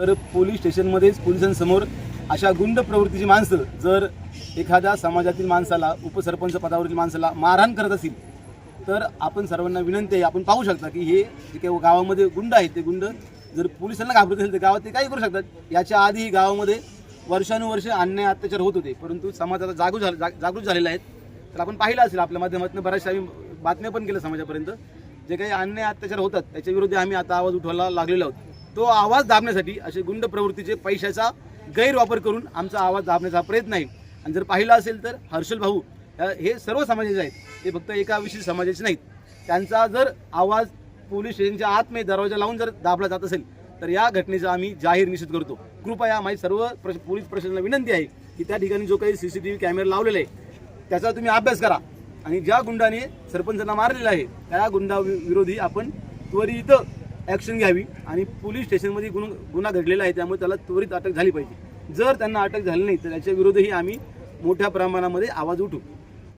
तर पोलीस स्टेशनमध्येच पोलिसांसमोर अशा गुंड प्रवृत्तीची माणसं जर एखाद्या समाजातील माणसाला उपसरपंच पदावरील माणसाला मारहाण करत असतील तर आपण सर्वांना विनंती आहे आपण पाहू शकता की हे जे काही गावामध्ये गुंड आहेत ते गुंड जर पोलिसांना घाबरत असेल तर गावात ते काही करू शकतात. याच्या आधी गावामध्ये वर्षानुवर्ष अन्याय अत्याचार होत होते परंतु समाज आता जागृत झाला जागृत झालेला आहेत तर आपण पाहिलं असेल आपल्या माध्यमातून बऱ्याचशा आम्ही बातम्या पण केल्या समाजापर्यंत. जे काही अन्याय अत्याचार होतात त्याच्याविरुद्ध आम्ही आता आवाज उठवायला लागलेलो आहोत. तो आवाज दाबण्यासाठी असे गुंड प्रवृत्तीचे पैशाचा गैरवापर करून आमचा आवाज दाबण्याचा प्रयत्न आहे. आणि जर पाहिलं असेल तर हर्षल भाऊ हे सर्व समाजाचे आहेत. ते फक्त एका विशिष्ट समाजाचे नाहीत. त्यांचा जर आवाज पोलीस स्टेशनच्या आतमध्ये दरवाजा लावून जर दाबला जात असेल तर या घटनेचा आम्ही जाहीर निषेध करतो. कृपया माझी सर्व प्रश पोलीस प्रशासनाला विनंती आहे की त्या ठिकाणी जो काही C C T V camera लावलेला आहे त्याचा तुम्ही अभ्यास करा. आणि ज्या गुंडाने सरपंचांना मारलेला आहे त्या गुंडा विरोधी आपण त्वरित ॲक्शन घ्यावी आणि पोलीस स्टेशनमध्ये गुन्हा गुन्हा घडलेला आहे त्यामुळे त्याला त्वरित अटक झाली पाहिजे. जर त्यांना अटक झाली नाही तर त्याच्या विरोधही आम्ही मोठ्या प्रमाणामध्ये आवाज उठू.